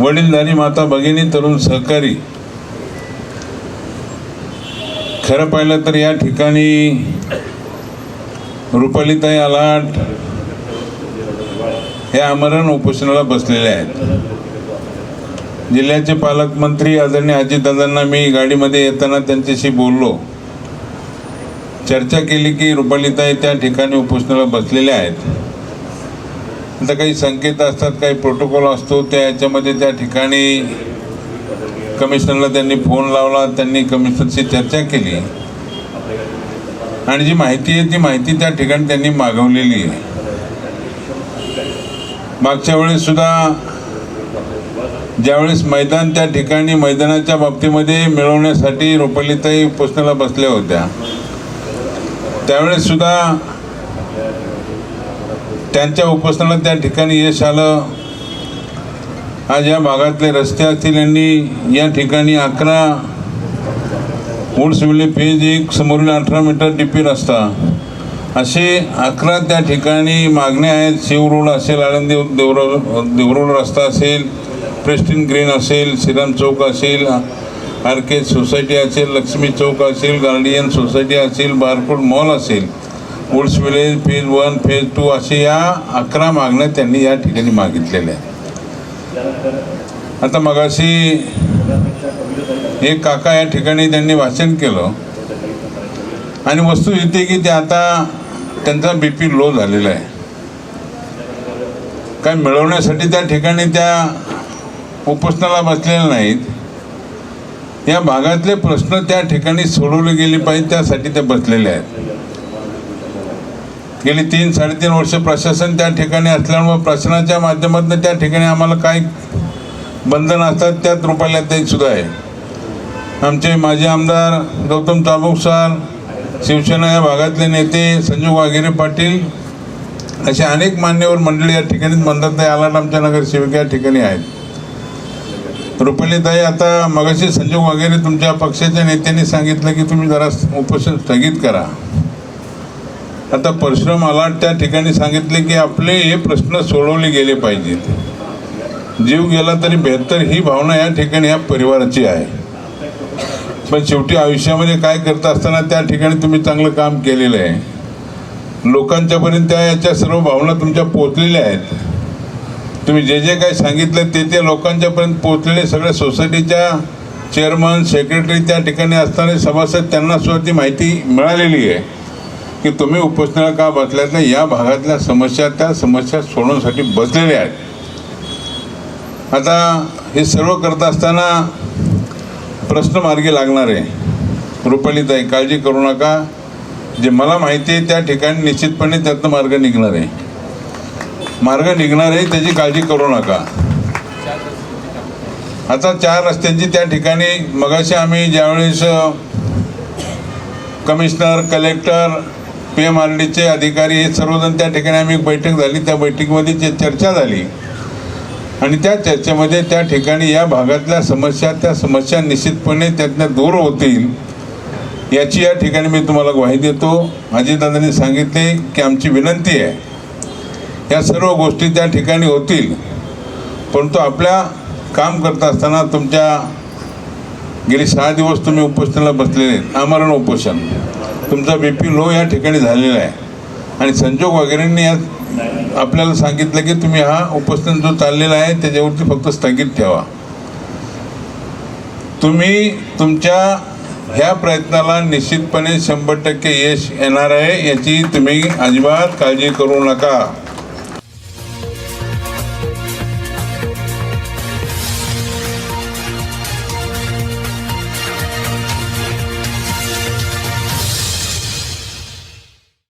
वडीलधारी माता भगिनी तरुण सहकारी खरं पाहिलं तर या ठिकाणी रुपालीताई आलाट हे आमरण उपोषणाला बसलेले आहेत. जिल्ह्याचे पालकमंत्री आदरणीय अजितदादांना मी गाडीमध्ये येताना त्यांच्याशी बोललो. चर्चा केली की रुपालीताई त्या ठिकाणी उपोषणाला बसलेल्या आहेत. आता काही संकेत असतात काही प्रोटोकॉल असतो त्या याच्यामध्ये त्या ठिकाणी कमिशनरला त्यांनी फोन लावला त्यांनी कमिशनरशी चर्चा केली. आणि जी माहिती आहे ती माहिती त्या ठिकाणी त्यांनी मागवलेली आहे. मागच्या वेळेस सुद्धा ज्यावेळेस मैदान त्या ठिकाणी मैदानाच्या बाबतीमध्ये मिळवण्यासाठी रुपालीताई पोचण्याला बसल्या होत्या. त्यावेळेस सुद्धा त्यांच्या उपोषणाला त्या ठिकाणी यश आलं. आज या भागातले रस्ते असतील यांनी या ठिकाणी अकरा उडसविले पेज एक समोरील अठरा मीटर डीपी रस्ता. असे अकरा त्या ठिकाणी मागण्या आहेत. शिव रोड असेल आळंदी देवरोड देवरोड रस्ता असेल प्रेस्टिन ग्रीन असेल श्रीराम चौक असेल आर के सोसायटी असेल लक्ष्मी चौक असेल गार्डियन सोसायटी असेल बारकोड मॉल असेल. Woods village phase one phase two असे या अकरा मागण्या त्यांनी या ठिकाणी मागितलेल्या आहेत. आता मगाशी एक काका या ठिकाणी त्यांनी वाचन केलं. आणि वस्तू येते की ते आता त्यांचा बी पी लो झालेला आहे. काय मिळवण्यासाठी त्या ठिकाणी त्या उपोषणाला बसलेल्या नाहीत. या भागातले प्रश्न त्या ठिकाणी सोडवले गेले पाहिजे त्यासाठी ते बसलेले आहेत. गेली तीन साडेतीन वर्ष प्रशासन त्या ठिकाणी असल्यामुळे प्रशासनाच्या माध्यमातून त्या ठिकाणी आम्हाला काय बंधन असतात त्यात रुपायला ते सुद्धा आहे. आमचे माजी आमदार गौतम चाबुक सर शिवसेना या भागातले नेते संजू वाघेरे पाटील असे अनेक मान्यवर मंडळी या ठिकाणी म्हणतात आलाट आमच्या नगरसेविका या ठिकाणी आहेत. रुपालीताई आता मगाशी संजू वगैरे तुमच्या पक्षाच्या नेत्यांनी सांगितलं की तुम्ही जरा उपोषण स्थगित करा. आता परशुराम आलाट त्या ठिकाणी सांगितले की आपले हे प्रश्न सोडवले गेले पाहिजेत. जीव गेला तरी बेहतर ही भावना या ठिकाणी या परिवाराची आहे. पण शेवटी आयुष्यामध्ये काय करत असताना त्या ठिकाणी तुम्ही चांगलं काम केलेलं आहे. लोकांच्यापर्यंत त्या याच्या सर्व भावना तुमच्या पोचलेल्या आहेत. तुम्ही जे जे काय सांगितलं ते ते लोकांच्यापर्यंत पोचलेले सगळ्या सोसायटीच्या चेअरमन सेक्रेटरी त्या ठिकाणी असणारे सभासद त्यांना सुद्धा ती माहिती मिळालेली आहे. की तुम्ही उपोषणाला का बसल्यात नाही? या भागातल्या समस्या त्या समस्या सोडवण्यासाठी बसलेल्या आहेत. आता हे सर्व करत असताना प्रश्न मार्गी लागणार आहे. रुपालीताई काळजी करू नका. जे मला माहिती आहे त्या ठिकाणी निश्चितपणे त्यातनं मार्ग निघणार आहे. मार्ग निघणार आहे त्याची काळजी करू नका. आता चार रस्त्यांची त्या ठिकाणी मगाशी आम्ही ज्यावेळेस commissioner collector P M R डीचे अधिकारी हे सर्वजण त्या ठिकाणी आम्ही एक बैठक झाली. त्या बैठकीमध्ये जे चर्चा झाली. आणि त्या चर्चेमध्ये त्या ठिकाणी या भागातल्या समस्या त्या समस्या निश्चितपणे त्यातनं दूर होतील याची या ठिकाणी मी तुम्हाला ग्वाही देतो. अजितदादांनी सांगितले की आमची विनंती आहे या सर्व गोष्टी त्या ठिकाणी होतील परंतु आपल्या काम करत असताना तुमच्या गेली सहा दिवस तुम्ही उपोषणाला बसलेले आहेत. आमरण उपोषण. तुमचा बी पी लो या ठिकाणी झालेला आहे. आणि संजोग वगैरेंनी या आपल्याला सांगितलं की तुम्ही हा उपस्थित जो चाललेला आहे त्याच्यावरती फक्त स्थगित ठेवा. तुम्ही तुमच्या ह्या प्रयत्नाला निश्चितपणे शंभर टक्के यश येणार आहे याची तुम्ही अजिबात काळजी करू नका.